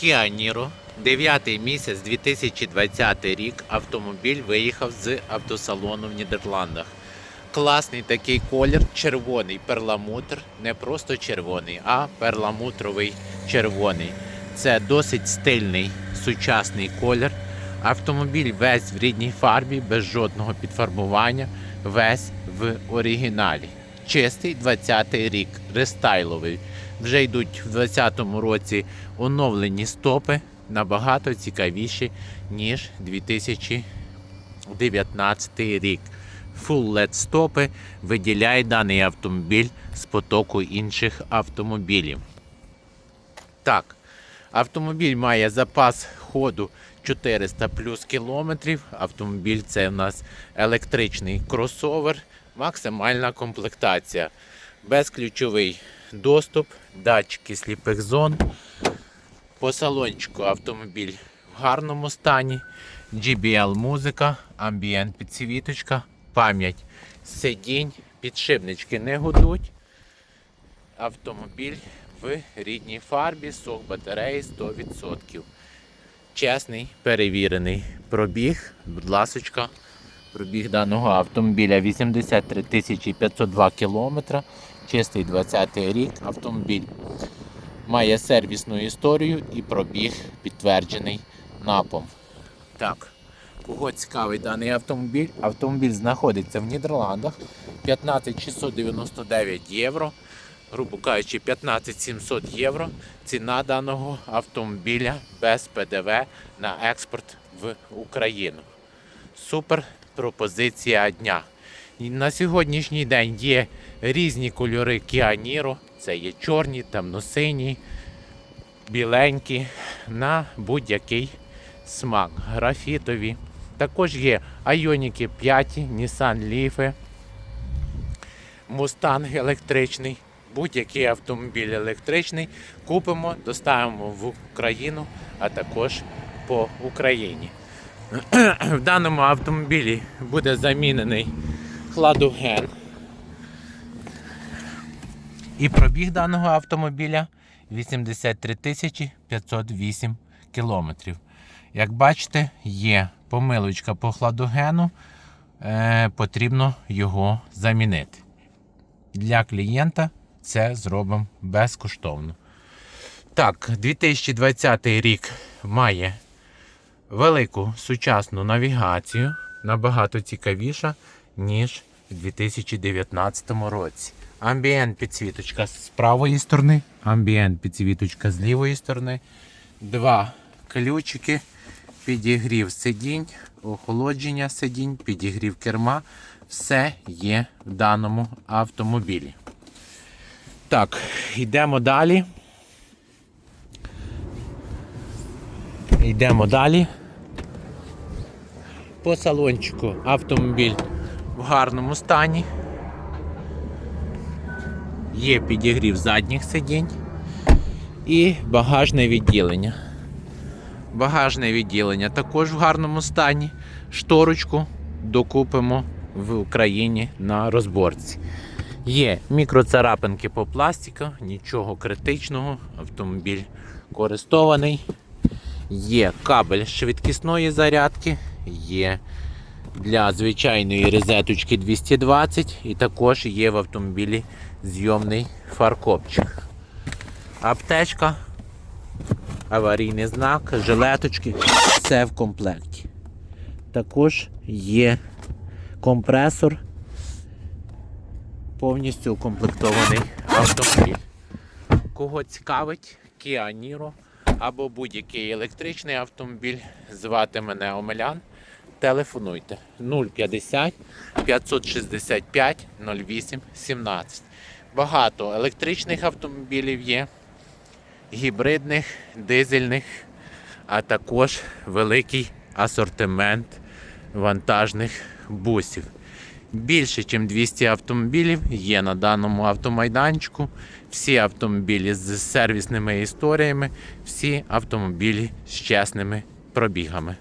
Kia Niro, 9 місяць 2020 рік. Автомобіль виїхав з автосалону в Нідерландах. Класний такий колір, червоний перламутр, не просто червоний, а перламутровий червоний. Це досить стильний сучасний колір. Автомобіль весь в рідній фарбі, без жодного підфарбування, весь в оригіналі. Чистий 20-й рік, рестайловий. Вже йдуть в 20-му році оновлені стопи, набагато цікавіші, ніж 2019 рік. Full LED стопи виділяє даний автомобіль з потоку інших автомобілів. Так, автомобіль має запас ходу 400 плюс кілометрів. Автомобіль це в нас електричний кросовер, максимальна комплектація. Безключовий доступ, датчики сліпих зон. По салончику автомобіль в гарному стані. GBL музика, амбієнт підсвіточка, пам'ять сидінь, підшипнички не гудуть. Автомобіль в рідній фарбі, сок батареї 100%. Чесний, перевірений пробіг. Будь ласочка, пробіг даного автомобіля 83 502 кілометра. Чистий 20 рік. Автомобіль має сервісну історію і пробіг підтверджений НАПом. Так, кого цікавий даний автомобіль? Автомобіль знаходиться в Нідерландах 15 699 євро. Грубо кажучи, 15 700 євро. Ціна даного автомобіля без ПДВ на експорт в Україну. Супер пропозиція дня. На сьогоднішній день є різні кольори Niro. Це є чорні, темно-сині, біленькі, на будь-який смак, графітові. Також є Ioniq 5, Nissan Leaf, Mustang електричний, будь-який автомобіль електричний купимо, доставимо в Україну, а також по Україні. В даному автомобілі буде замінений хладоген. І пробіг даного автомобіля 83 тисячі 508 кілометрів. Як бачите, є помилочка по хладогену, е, потрібно його замінити. Для клієнта це зробимо безкоштовно. Так, 2020 рік має велику сучасну навігацію, набагато цікавіша, ніж у 2019 році. Амбієнт підсвіточка з правої сторони, амбієнт підсвіточка з лівої сторони. Два ключики, підігрів сидінь, охолодження сидінь, підігрів керма. Все є в даному автомобілі. Так, йдемо далі. Йдемо далі. По салончику автомобіль в гарному стані. Є підігрів задніх сидінь і багажне відділення. Багажне відділення також в гарному стані. Шторочку докупимо в Україні на розборці. Є мікроцарапинки по пластику, нічого критичного, автомобіль користований. Є кабель швидкісної зарядки, є для звичайної розеточки 220 і також є в автомобілі зйомний фаркопчик. Аптечка, аварійний знак, жилеточки, все в комплекті. Також є компресор, повністю укомплектований автомобіль. Кого цікавить, Kia Niro або будь-який електричний автомобіль, звати мене Омелян. Телефонуйте 050 565 08 17. Багато електричних автомобілів є, гібридних, дизельних, а також великий асортимент вантажних бусів. Більше, ніж 200 автомобілів є на даному автомайданчику. Всі автомобілі з сервісними історіями, всі автомобілі з чесними пробігами.